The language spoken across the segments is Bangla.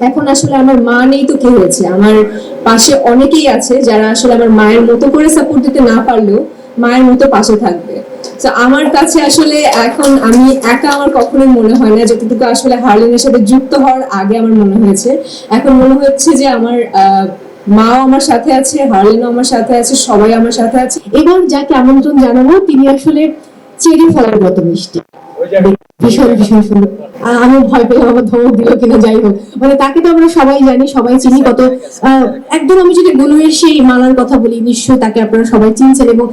এখন আসলে আমার মা নেই তো কি হয়েছে? আমার পাশে অনেকেই আছে যারা আসলে আমার মায়ের মতো করে সাপোর্ট দিতে না পারলেও মায়ের মতো পাশে থাকবে। তো আমার কাছে আসলে এখন আমি একা আমার কখনোই মনে হয় না যতটুকু আসলে হার্লিনের সাথে যুক্ত হওয়ার আগে আমার মনে হয়েছে। এখন মনে হচ্ছে যে আমার আহ, মাও আমার সাথে আছে হার্লিনও আমার সাথে আছে সবাই আমার সাথে আছে। এবার যাকে আমন্ত্রণ জানাব তিনি আসলে চেরি ফলের মতো মিষ্টি। ভীষণ ভীষণ সুন্দর। আমি ভয় পেলাম, আমার ধমক দিল কিনা, যাই হোক। মানে তাকে তো আমরা সবাই জানি, সবাই চিনি কত একদম আমি যদি গুনুয়ের সেই মালার কথা বলি, নিশ্চয়ই তাকে আপনারা সবাই চিনছেন এবং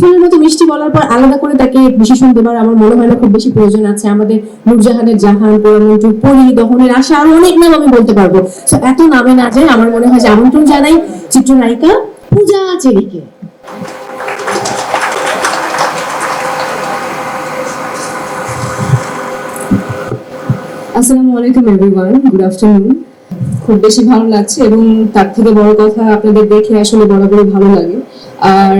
ফলের মতো মিষ্টি বলার পর আলাদা করে তাকে বিশেষণ দেবার আমার মনে হয় না খুব বেশি প্রয়োজন আছে। আমাদের নূরজাহানের জাহান পোড়ামন্টু পরি, দহনের আশা, আরও অনেক নাম আমি বলতে পারব। তো এত নামে না যায়, আমার মনে হয় যে আমন্ত্রণ জানাই চিত্রনায়িকা পূজা চেরিকে। আসসালামু আলাইকুম এভরিওয়ান গুড আফটারনুন খুব বেশি ভালো লাগছে এবং তার থেকে বড় কথা আপনাদের দেখে আসলে বরাবরই ভালো লাগে। আর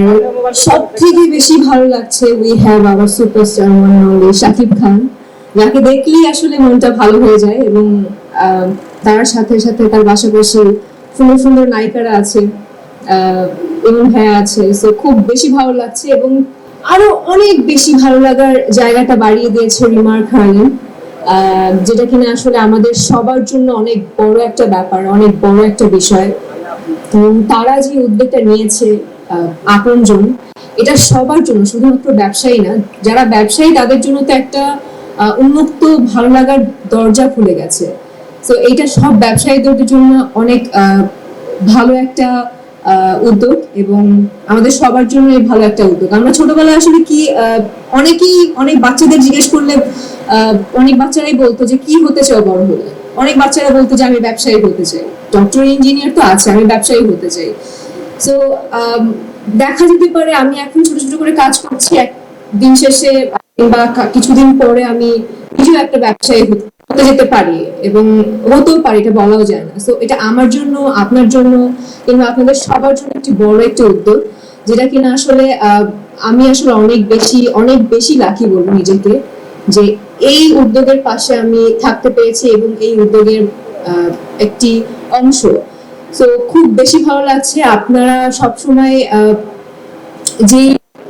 সব থেকে বেশি ভালো লাগছে we have our superstar only Shakib Khan. যাকে দেখলেই আসলে মনটা ভালো হয়ে যায় এবং তার সাথে সাথে তার পাশাপাশি সুন্দর সুন্দর নায়িকারা আছে এবং হ্যাঁ আছে। সো খুব বেশি ভালো লাগছে এবং আরও অনেক বেশি ভালো লাগার জায়গাটা বাড়িয়ে দিয়েছে রিমার আহ, যেটা কিনা আসলে আমাদের সবার জন্য অনেক বড় একটা ব্যাপার, অনেক বড় একটা বিষয়। এবং তারা যে উদ্যোগটা নিয়েছে আপনজন এটা সবার জন্য, শুধুমাত্র ব্যবসায়ী না, যারা ব্যবসায়ী তাদের জন্য তো একটা উন্মুক্ত, ভালো লাগার দরজা খুলে গেছে। তো এইটা সব ব্যবসায়ীদের জন্য অনেক ভালো একটা উদ্যোগ এবং আমাদের সবার জন্য ভালো একটা উদ্যোগ। আমরা ছোটবেলায় আসলে কি অনেকেই, অনেক বাচ্চাদের জিজ্ঞেস করলে অনেক বাচ্চারাই বলতো যে, কি হতে চাও বড় হলে? অনেক বাচ্চারা বলতো যে, আমি ব্যবসায়ী হতে চাই। ডক্টর ইঞ্জিনিয়ার তো আছে, আমি ব্যবসায়ী হতে চাই। সো দেখা যেতে পারে আমি এখন ছোট ছোট করে কাজ করছি। দিন শেষে বা কিছুদিন পরে আমি কিছু একটা ব্যবসায়ী হতে হতে যেতে পারি এবং হতেও পারি, এটা বলাও যায় না। সো এটা আমার জন্য, আপনার জন্য কিংবা আপনাদের সবার জন্য একটি বড় একটা উদ্যোগ, যেটা কিনা আসলে আমি আসলে অনেক বেশি অনেক বেশি লাকি বলব নিজেকে, যে এই উদ্যোগের পাশে আমি থাকতে পেরেছি এবং এই উদ্যোগের একটি অংশ। তো খুব বেশি ভালো লাগছে আপনারা সবসময় যে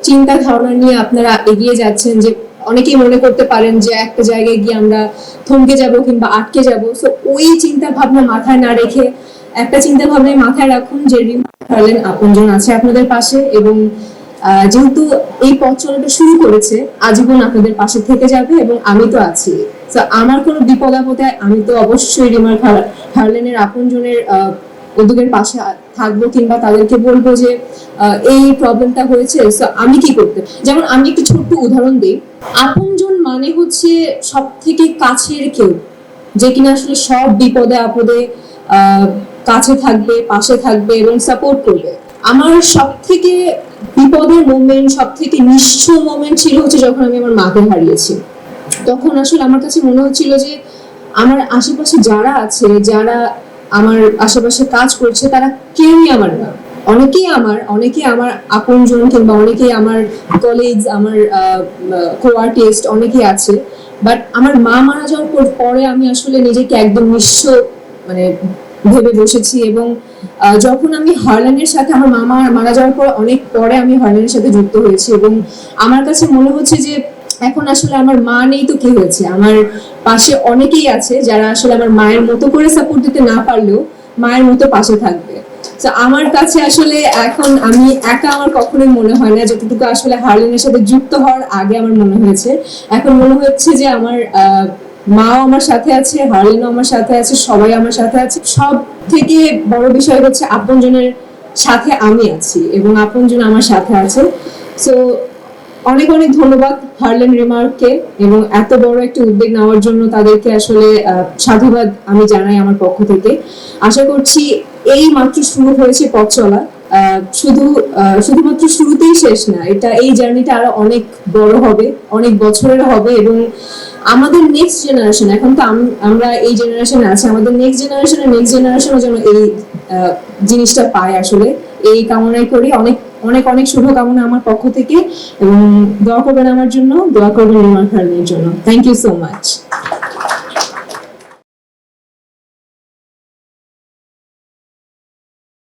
চিন্তা ধারণা নিয়ে আপনারা এগিয়ে যাচ্ছেন যে অনেকেই মনে করতে পারেন যে একটা জায়গায় গিয়ে আমরা থমকে যাব কিংবা আটকে যাব। তো ওই চিন্তা ভাবনা মাথায় না রেখে একটা চিন্তা ভাবনায় মাথায় রাখুন যে রিমা আপনজন আছে আপনাদের পাশে এবং যেহেতু এই পথ চলাটা শুরু করেছে, আজীবন আপনাদের পাশে থেকে যাবে এবং আমি তো আছি। আমার কোনো বিপদ আপদে আমি তো অবশ্যই রিমার হার- হার্লেনের আপনজনের উদ্যোগের পাশে থাকব কিংবা তাদেরকে বলব যে এই প্রবলেমটা হয়েছে আমি কি করতে যেমন আমি একটু ছোট্ট উদাহরণ দিই। আপনজন মানে হচ্ছে সব থেকে কাছের কেউ, যে কিনা আসলে সব বিপদে, আপদে কাছে থাকবে, পাশে থাকবে এবং সাপোর্ট করবে। আমার সব থেকে বিপদের মোমেন্ট সব থেকে নিঃস্ব মোমেন্ট ছিল হচ্ছে যখন আমি আমার মাকে হারিয়েছি। তখন আসলে আমার কাছে মনে হচ্ছিল যে, আমার আশেপাশে যারা আছে, যারা আমার আশেপাশে কাজ করছে, তারা কেউই আমার না। অনেকেই আমার অনেকেই আমার আপনজন কিংবা অনেকেই আমার কলিগস আমার কো আর্টিস্ট অনেকেই আছে। বাট আমার মা মারা যাওয়ার পর- পরে আমি আসলে নিজেকে একদম নিঃস্ব মানে ভেবে বসেছি এবং যখন আমি হার্লানের সাথে আমার মামা মারা যাওয়ার পর, অনেক পরে আমি হার্লানের সাথে যুক্ত হয়েছি এবং আমার কাছে মনে হচ্ছে যে এখন আসলে আমার মা নেই তো কি হয়েছে? আমার পাশে অনেকেই আছে যারা আসলে আমার মায়ের মতো করে সাপোর্ট দিতে না পারলেও মায়ের মতো পাশে থাকবে। তো আমার কাছে আসলে এখন আমি একা আমার কখনোই মনে হয় না যতটুকু আসলে হার্লিনের সাথে যুক্ত হওয়ার আগে আমার মনে হয়েছে। এখন মনে হচ্ছে যে আমার মাও আমার সাথে আছে, হার্লিনও আমার সাথে আছে, সবাই আমার সাথে আছে। সব থেকে বড় বিষয় হচ্ছে আপনজনের সাথে আমি আছি এবং আপনজন আমার সাথে আছে। সো অনেক অনেক ধন্যবাদ হার্লেন রিমার্ককে এবং এত বড় একটা উদ্যোগ নেওয়ার জন্য তাদেরকে আসলে সাধুবাদ আমি জানাই আমার পক্ষ থেকে। আশা করছি এই মাত্র শুরু হয়েছে পথ চলা। শুধু শুধুমাত্র শুরুতেই শেষ না, এটা এই জার্নিটা আরও অনেক বড় হবে, অনেক বছরের হবে এবং আমাদের নেক্সট জেনারেশন এখন তো আম- আমরা এই জেনারেশনে আছি, আমাদের নেক্সট জেনারেশনের নেক্সট জেনারেশনও যেন এই জিনিসটা পায় আসলে। এই কামনাই করি, অনেক অনেক অনেক শুভকামনা আমার পক্ষ থেকে এবং দোয়া করবেন আমার জন্য, দোয়া করবেন রিমার খানের জন্য। Thank you so much